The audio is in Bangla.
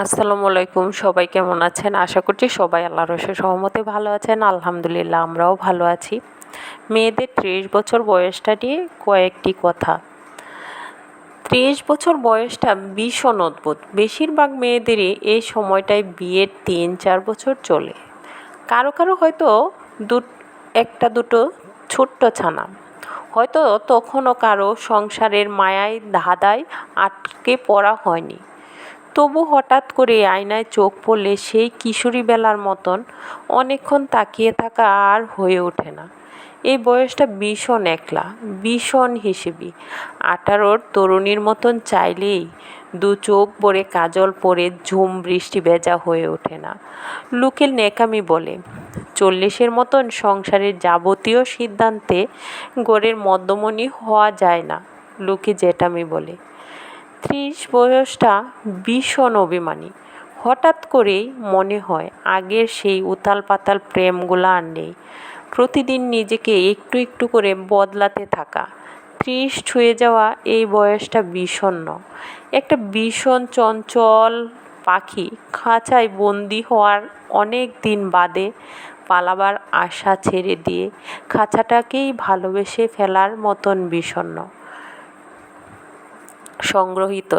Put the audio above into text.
আসসালামু আলাইকুম, সবাই কেমন আছেন? আশা করছি সবাই আল্লাহর রসে সহমতে ভালো আছেন। আলহামদুলিল্লাহ আমরাও ভালো আছি। মেয়েদের ত্রিশ বছর বয়সটা নিয়ে কয়েকটি কথা। ত্রিশ বছর বয়সটা ভীষণ অদ্ভুত। বেশিরভাগ মেয়েদেরই এই সময়টায় বিয়ের তিন, চার বছর চলে। কারও কারও হয়তো দু একটা দুটো ছোট্ট ছানা। হয়তো তখনও কারও সংসারের মায়ায় ধাঁধায় আটকে পড়া হয়নি। তবু হঠাৎ করে আয়নায় চোখ পড়লে সেই কিশোরী বেলার মতন অনেকক্ষণ তাকিয়ে থাকা আর হয়ে ওঠে না। এই বয়সটা ভীষণ একলা, ভীষণ হিসেবি। আঠারোর তরুণীর মতন চাইলেই দু চোখ ভরে কাজল পরে ঝুম বৃষ্টি ভেজা হয়ে ওঠে না। লোকের নেকামি বলে, চল্লিশের মতন সংসারের যাবতীয় সিদ্ধান্তে গড়ের মদ্যমণি হওয়া যায় না। লোকে জেঠামি বলে ত্রিশ বয়সটা ভীষণ অভিমানী। হঠাৎ করেই মনে হয়, আগের সেই উতাল পাতাল প্রেমগুলো আর নেই। প্রতিদিন নিজেকে একটু একটু করে বদলাতে থাকা। ত্রিশ ছুঁয়ে যাওয়া এই বয়সটা বিষণ্ণ। একটা ভীষণ চঞ্চল পাখি খাঁচায় বন্দি হওয়ার অনেক দিন বাদে পালাবার আশা ছেড়ে দিয়ে খাঁচাটাকেই ভালোবেসে ফেলার মতন বিষণ্ণ। সংগ্রহীত।